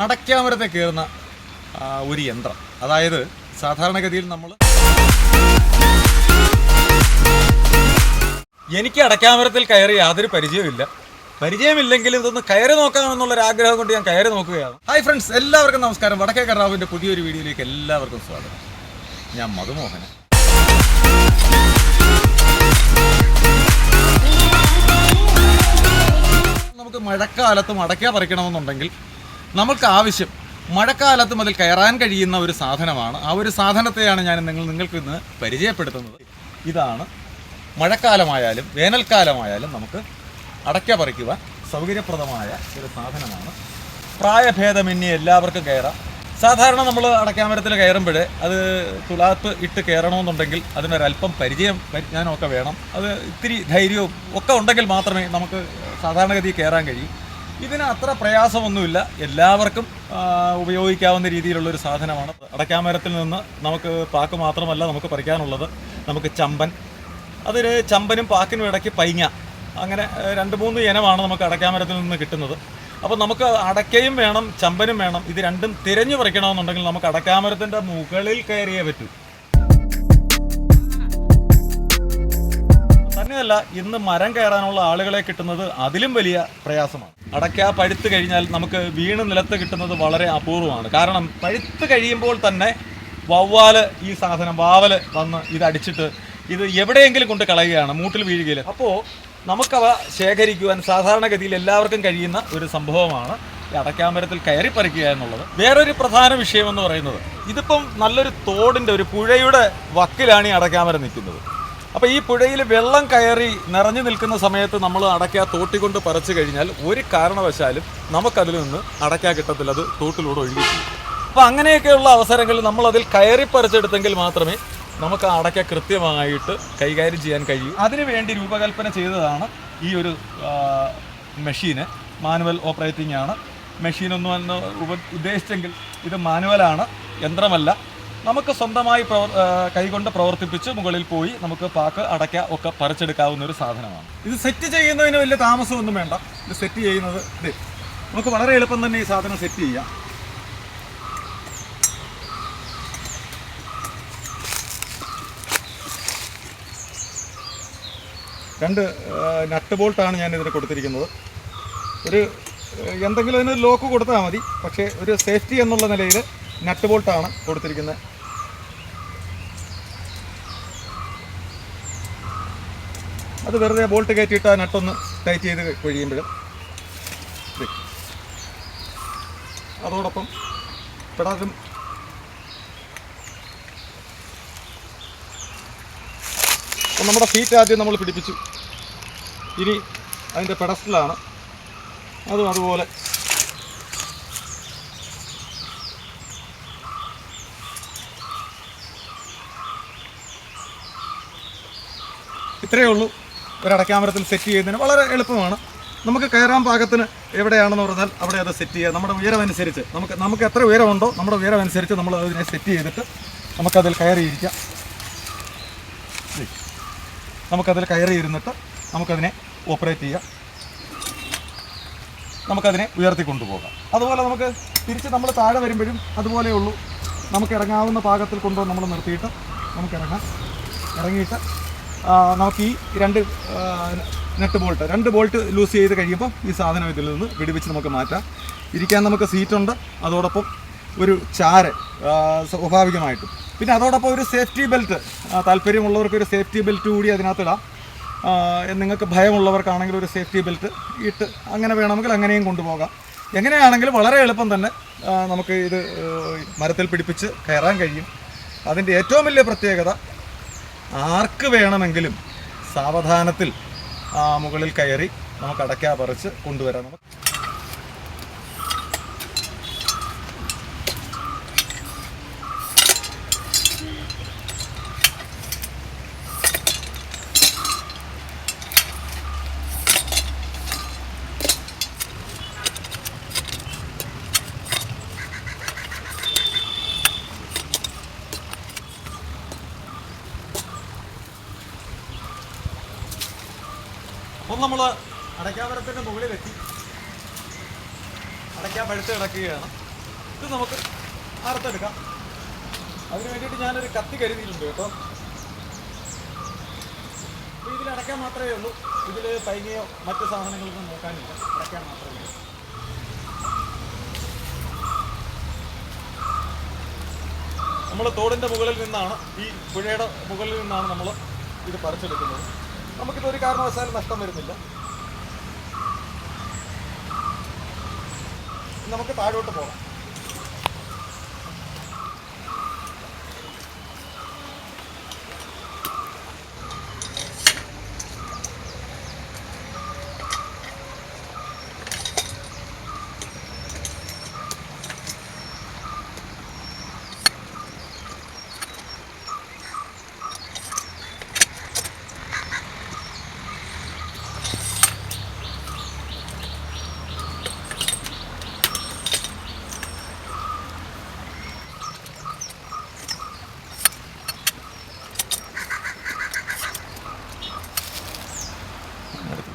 അടയ്ക്കാമരത്തെ കയറുന്ന ഒരു യന്ത്രം. അതായത് സാധാരണഗതിയിൽ നമ്മൾ എനിക്ക് അടയ്ക്കാമരത്തിൽ കയറി യാതൊരു പരിചയമില്ല പരിചയമില്ലെങ്കിലും ഇതൊന്ന് കയറി നോക്കാമെന്നുള്ള ഒരു ആഗ്രഹം കൊണ്ട് ഞാൻ കയറി നോക്കുകയാണ്. ഹായ് ഫ്രണ്ട്സ് എല്ലാവർക്കും നമസ്കാരം. വടക്കേ കറാവിന്റെ പുതിയൊരു വീഡിയോയിലേക്ക് എല്ലാവർക്കും സ്വാഗതം. ഞാൻ മധുമോഹൻ നമുക്ക് മഴക്കാലത്ത് മടക്ക പറിക്കണമെന്നുണ്ടെങ്കിൽ നമുക്ക് ആവശ്യം മഴക്കാലത്തും മുതൽ കയറാൻ കഴിയുന്ന ഒരു സാധനമാണ്. ആ ഒരു സാധനത്തെയാണ് ഞാൻ നിങ്ങൾ നിങ്ങൾക്ക് ഇന്ന് പരിചയപ്പെടുത്തുന്നത്. ഇതാണ് മഴക്കാലമായാലും വേനൽക്കാലമായാലും നമുക്ക് അടയ്ക്ക പറിക്കുവാൻ സൗകര്യപ്രദമായ ഒരു സാധനമാണ്. പ്രായഭേദമന്യേ എല്ലാവർക്കും കയറാം. സാധാരണ നമ്മൾ അടയ്ക്കാമരത്തിൽ കയറുമ്പോൾ അത് തുലാത്ത് ഇട്ട് കയറണമെന്നുണ്ടെങ്കിൽ അതിനൊരല്പം പരിചയം പരിജ്ഞാനമൊക്കെ വേണം. അത് ഇത്തിരി ധൈര്യവും ഒക്കെ ഉണ്ടെങ്കിൽ മാത്രമേ നമുക്ക് സാധാരണഗതിയിൽ കയറാൻ കഴിയൂ. ഇതിന് അത്ര പ്രയാസമൊന്നുമില്ല. എല്ലാവർക്കും ഉപയോഗിക്കാവുന്ന രീതിയിലുള്ള ഒരു സാധനമാണ്. അടയ്ക്കാമരത്തിൽ നിന്ന് നമുക്ക് പാക്ക് മാത്രമല്ല നമുക്ക് പറിക്കാനുള്ളത്. നമുക്ക് ചമ്പൻ. അതിൽ ചമ്പനും പാക്കിനും ഇടയ്ക്ക് പൈങ്ങ. അങ്ങനെ രണ്ട് മൂന്ന് ഇനമാണ് നമുക്ക് അടയ്ക്കാമരത്തിൽ നിന്ന് കിട്ടുന്നത്. അപ്പോൾ നമുക്ക് അടയ്ക്കയും വേണം ചമ്പനും വേണം. ഇത് രണ്ടും തിരഞ്ഞു പറിക്കണമെന്നുണ്ടെങ്കിൽ നമുക്ക് അടയ്ക്കാമരത്തിന്റെ മുകളിൽ കയറിയേ പറ്റൂ. തന്നെയല്ല ഇന്ന് മരം കയറാനുള്ള ആളുകളെ കിട്ടുന്നത് അതിലും വലിയ പ്രയാസമാണ്. അടയ്ക്ക പഴുത്ത് കഴിഞ്ഞാൽ നമുക്ക് വീണ് നിലത്ത് കിട്ടുന്നത് വളരെ അപൂർവമാണ്. കാരണം പഴുത്ത് കഴിയുമ്പോൾ തന്നെ വവ്വാൽ ഈ സാധനം വാവൽ വന്ന് ഇത് അടിച്ചിട്ട് ഇത് എവിടെയെങ്കിലും കൊണ്ട് കളയുകയാണ് മൂട്ടിൽ വീഴുകയിൽ അപ്പോൾ നമുക്കവ ശേഖരിക്കുവാൻ സാധാരണഗതിയിൽ എല്ലാവർക്കും കഴിയുന്ന ഒരു സംഭവമാണ് ഈ അടയ്ക്കാമരത്തിൽ കയറി പറിക്കുക എന്നുള്ളത്. വേറൊരു പ്രധാന വിഷയം എന്ന് പറയുന്നത് ഇതിപ്പം നല്ലൊരു തോടിന്റെ ഒരു പുഴയുടെ വക്കിലാണ് ഈ അടയ്ക്കാമരം നിൽക്കുന്നത്. അപ്പോൾ ഈ പുഴയിൽ വെള്ളം കയറി നിറഞ്ഞു നിൽക്കുന്ന സമയത്ത് നമ്മൾ അടയ്ക്ക തോട്ടിക്കൊണ്ട് പറിച്ചു കഴിഞ്ഞാൽ ഒരു കാരണവശാലും നമുക്കതിൽ നിന്ന് അടയ്ക്ക കിട്ടത്തില്ല അത് തോട്ടിലൂടെ ഒഴുകി അപ്പൊ അപ്പോൾ അങ്ങനെയൊക്കെയുള്ള അവസരങ്ങളിൽ നമ്മൾ അതിൽ കയറി പറിച്ചെടുത്തെങ്കിൽ മാത്രമേ നമുക്ക് ആ അടയ്ക്ക കൃത്യമായിട്ട് കൈകാര്യം ചെയ്യാൻ കഴിയൂ. അതിനുവേണ്ടി രൂപകൽപ്പന ചെയ്തതാണ് ഈ ഒരു മെഷീന്. മാനുവൽ ഓപ്പറേറ്റിംഗ് ആണ്. മെഷീനൊന്നും ഉപ- ഉദ്ദേശിച്ചെങ്കിൽ ഇത് മാനുവലാണ് യന്ത്രമല്ല. നമുക്ക് സ്വന്തമായി പ്രവർ കൈകൊണ്ട് പ്രവർത്തിപ്പിച്ച് മുകളിൽ പോയി നമുക്ക് പാക്ക് അടയ്ക്ക ഒക്കെ പറിച്ചെടുക്കാവുന്ന ഒരു സാധനമാണ്. ഇത് സെറ്റ് ചെയ്യുന്നതിന് വലിയ താമസമൊന്നും വേണ്ട. ഇത് സെറ്റ് ചെയ്യുന്നത് നമുക്ക് വളരെ എളുപ്പം തന്നെ ഈ സാധനം സെറ്റ് ചെയ്യാം. രണ്ട് നട്ട് ബോൾട്ടാണ് ഞാൻ ഇതിന് കൊടുത്തിരിക്കുന്നത്. ഒരു എന്തെങ്കിലും അതിന് ലോക്ക് കൊടുത്താൽ മതി. പക്ഷേ ഒരു സേഫ്റ്റി എന്നുള്ള നിലയിൽ നട്ട് ബോൾട്ടാണ് കൊടുത്തിരിക്കുന്നത്. അത് വെറുതെ ബോൾട്ട് കയറ്റിയിട്ട് ആ നട്ടൊന്ന് ടൈറ്റ് ചെയ്ത് കഴിയുമ്പോഴും അതോടൊപ്പം പെടാതും നമ്മുടെ ഫീറ്റ് ആദ്യം നമ്മൾ പിടിപ്പിച്ചു. ഇനി അതിന്റെ പെടസ്റ്റിലാണ് അതും അതുപോലെ ഇത്രയേ ഉള്ളൂ. ഒരു ക്യാമറത്തിൽ സെറ്റ് ചെയ്യുന്നതിന് വളരെ എളുപ്പമാണ്. നമുക്ക് കയറാൻ പാകത്തിന് എവിടെയാണെന്ന് പറഞ്ഞാൽ അവിടെ അത് സെറ്റ് ചെയ്യുക നമ്മുടെ ഉയരമനുസരിച്ച് നമുക്ക് നമുക്ക് എത്ര ഉയരമുണ്ടോ നമ്മുടെ ഉയരമനുസരിച്ച് നമ്മൾ അതിനെ സെറ്റ് ചെയ്തിട്ട് നമുക്കതിൽ കയറിയിരിക്കാം. നമുക്കതിൽ കയറി ഇരുന്നിട്ട് നമുക്കതിനെ ഓപ്പറേറ്റ് ചെയ്യാം. നമുക്കതിനെ ഉയർത്തി കൊണ്ടുപോകാം അതുപോലെ നമുക്ക് തിരിച്ച് നമ്മൾ താഴെ വരുമ്പോഴും അതുപോലെ ഉള്ളൂ. നമുക്ക് ഇറങ്ങാവുന്ന പാകത്തിൽ കൊണ്ടുപോകാൻ നമ്മൾ നിർത്തിയിട്ട് നമുക്ക് ഇറങ്ങാം ഇറങ്ങിയിട്ട് നമുക്ക് ഈ രണ്ട് നെട്ട് ബോൾട്ട് രണ്ട് ബോൾട്ട് ലൂസ് ചെയ്ത് കഴിയുമ്പോൾ ഈ സാധനം ഇതിൽ നിന്ന് വിടിവിച്ച് നമുക്ക് മാറ്റാം. ഇരിക്കാൻ നമുക്ക് സീറ്റുണ്ട് അതോടൊപ്പം ഒരു ചാര് സ്വാഭാവികമായിട്ടും. പിന്നെ അതോടൊപ്പം ഒരു സേഫ്റ്റി ബെൽറ്റ് താല്പര്യമുള്ളവർക്ക് ഒരു സേഫ്റ്റി ബെൽറ്റ് കൂടി അതിനകത്തിടാം. നിങ്ങൾക്ക് ഭയമുള്ളവർക്കാണെങ്കിൽ ഒരു സേഫ്റ്റി ബെൽറ്റ് ഇട്ട് അങ്ങനെ വേണമെങ്കിൽ അങ്ങനെയും കൊണ്ടുപോകാം. എങ്ങനെയാണെങ്കിലും വളരെ എളുപ്പം തന്നെ നമുക്ക് ഇത് മരത്തിൽ പിടിപ്പിച്ച് കയറാൻ കഴിയും. അതിന്റെ ഏറ്റവും വലിയ പ്രത്യേകത ആർക്ക് വേണമെങ്കിലും സാവധാനത്തിൽ മുകളിൽ കയറി നമുക്ക് അടയ്ക്കാ പറിച്ച് കൊണ്ടുവരാം. അപ്പം നമ്മൾ അടയ്ക്കാമരത്തിന്റെ മുകളിലെത്തി. അടയ്ക്കാൻ പഴുത്ത് കിടക്കുകയാണ്. ഇത് നമുക്ക് അറുത്തെടുക്കാം. അതിന് വേണ്ടിയിട്ട് ഞാനൊരു കത്തി കരുതിയിട്ടുണ്ട് കേട്ടോ. അപ്പോൾ ഇതിൽ അടയ്ക്കാൻ മാത്രമേ ഉള്ളൂ. ഇതിൽ പൈനയോ മറ്റു സാധനങ്ങളൊന്നും നോക്കാനില്ല. അടയ്ക്കാൻ മാത്രമേ ഉള്ളൂ. നമ്മൾ തോടിന്റെ മുകളിൽ നിന്നാണ് ഈ പുഴയുടെ മുകളിൽ നിന്നാണ് നമ്മൾ ഇത് പറിച്ചെടുക്കുന്നത്. നമുക്കിത് ഒരു കാരണവശാലും നഷ്ടം വരുന്നില്ല. നമുക്ക് താഴോട്ട് പോകാം.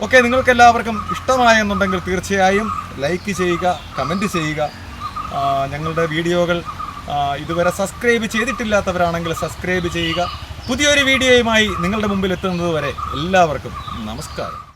ഓക്കെ നിങ്ങൾക്ക് എല്ലാവർക്കും ഇഷ്ടമായെന്നുണ്ടെങ്കിൽ തീർച്ചയായും ലൈക്ക് ചെയ്യുക കമന്റ് ചെയ്യുക. ഞങ്ങളുടെ വീഡിയോകൾ ഇതുവരെ സബ്സ്ക്രൈബ് ചെയ്തിട്ടില്ലാത്തവരാണെങ്കിൽ സബ്സ്ക്രൈബ് ചെയ്യുക. പുതിയൊരു വീഡിയോയുമായി നിങ്ങളുടെ മുമ്പിൽ എത്തുന്നത് വരെ എല്ലാവർക്കും നമസ്കാരം.